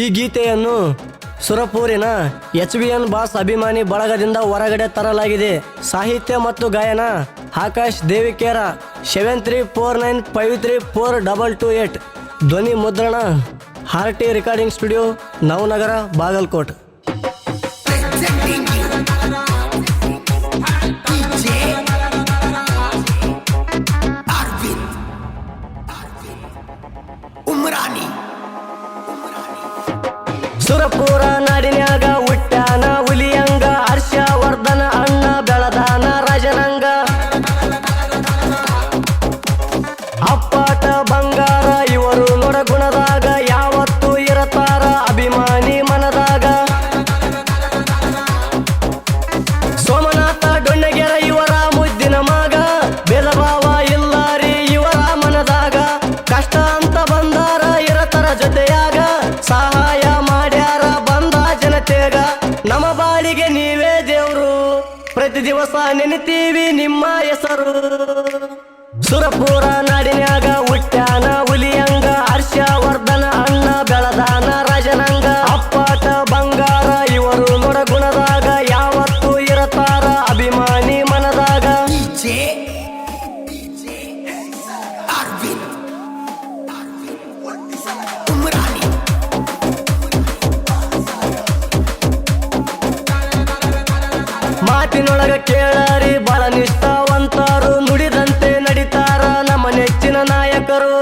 ಈ ಗೀತೆಯನ್ನು ಸುರಪೂರಿನ ಎಚ್ ಬಿ ಎನ್ ಬಾಸ್ ಅಭಿಮಾನಿ ಬಳಗದಿಂದ ಹೊರಗಡೆ ತರಲಾಗಿದೆ. ಸಾಹಿತ್ಯ ಮತ್ತು ಗಾಯನ Akash Devikera, seven three four nine five three four double two eight, ಧ್ವನಿ ಮುದ್ರಣ, R T recording studio, Navanagar, Bagalkot. Thank Surapura ಬಾಳಿಗೆ ನೀವೇ ದೇವ್ರು. ಪ್ರತಿ ದಿವಸ ನೆನಿತೀವಿ ನಿಮ್ಮ ಹೆಸರು. ಸುರಪುರ ನಾಡಿನ್ಯಾಗ ಹುಟ್ಟ್ಯಾನ ಮಾತಿನೊಳಗ ಕೇಳಾರಿ, ಬಹಳ ನಿಷ್ಠಾವಂತಾರು ನುಡಿದಂತೆ ನಡಿತಾರ ನಮ್ಮ ನೆಚ್ಚಿನ ನಾಯಕರು.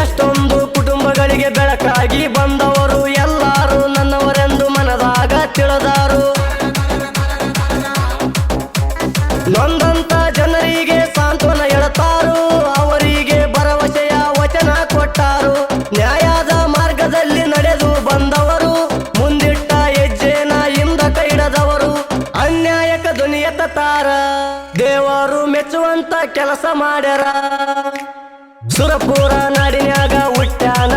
ಎಷ್ಟೊಂದು ಕುಟುಂಬಗಳಿಗೆ ಬೆಳಕಾಗಿ ಬಂದವರು ಎಲ್ಲರೂ ನನ್ನವರೆಂದು ಮನದಾಗ ತಿಳಿದಾರು. ನೊಂದಂತ ಜನರಿಗೆ ಸಾಂತ್ವನ ಹೇಳ್ತಾರು, ಅವರಿಗೆ ಭರವಸೆಯ ವಚನ ಕೊಟ್ಟಾರು. ಅನ್ಯಾಯಕ ದುನಿಯತ ತಾರ ದೇವರು ಮೆಚ್ಚುವಂತ ಕೆಲಸ ಮಾಡ್ಯಾರ. ಸುರಪುರ ನಾಡಿನ್ಯಾಗ ಹುಟ್ಟ್ಯಾನ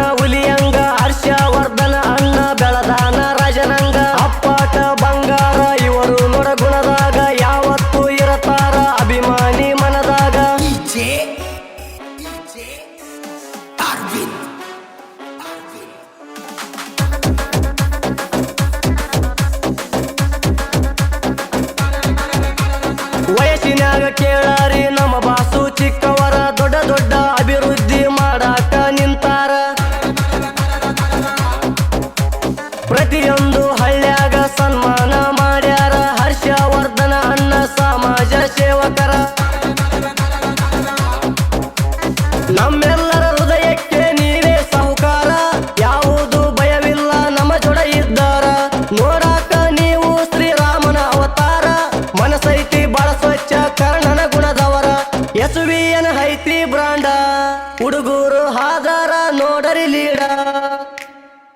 ಕೇಳಾರಿ ಎಸುವಿಯನ ಹೈತಿ ಬ್ರಾಂಡ ಹುಡುಗರು ಹಾದಾರ ನೋಡರಿ ಲೀಡ.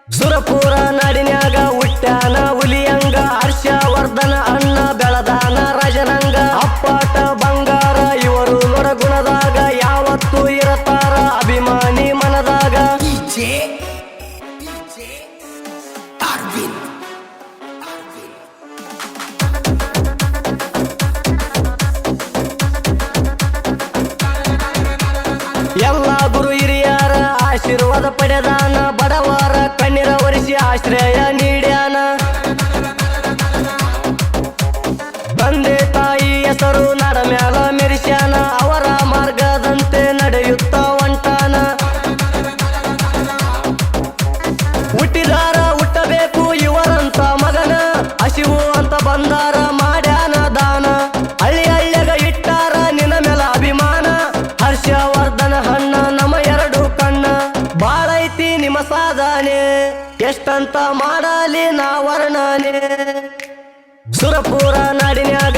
ಸುರಪುರ ನಾಡಿನ್ಯಾಗ ಹುಟ್ಟ್ಯಾನ ಹುಲಿಯಂಗ ಪಡೆದಾನ ಬಡವರ ಕಣ್ಣೀರ ಒರೆಸಿ ಆಶ್ರಯ ನೀಡ್ಯಾನ. ತಂದೆ ತಾಯಿ ಹೆಸರು ನಡ ಮ್ಯಾಲ ಮೆರಿಸ್ಯಾನ, ಅವರ ಮಾರ್ಗದಂತೆ ನಡೆಯುತ್ತ ಹೊಂಟಾನ. ಹುಟ್ಟಿದಾರ ಹುಟ್ಟಬೇಕು ಇವರಂತ ಮಗನ, ಹಸಿವು ಅಂತ ಬಂದಾರ. ಬಾಳೈತಿ ನಿಮ್ಮ ಸಾಧನೆ. ಎಷ್ಟಂತ ಮಾಡಲಿ ನಾ ವರ್ಣನೆ. ಸುರಪುರ ನಾಡಿನ್ಯಾಗ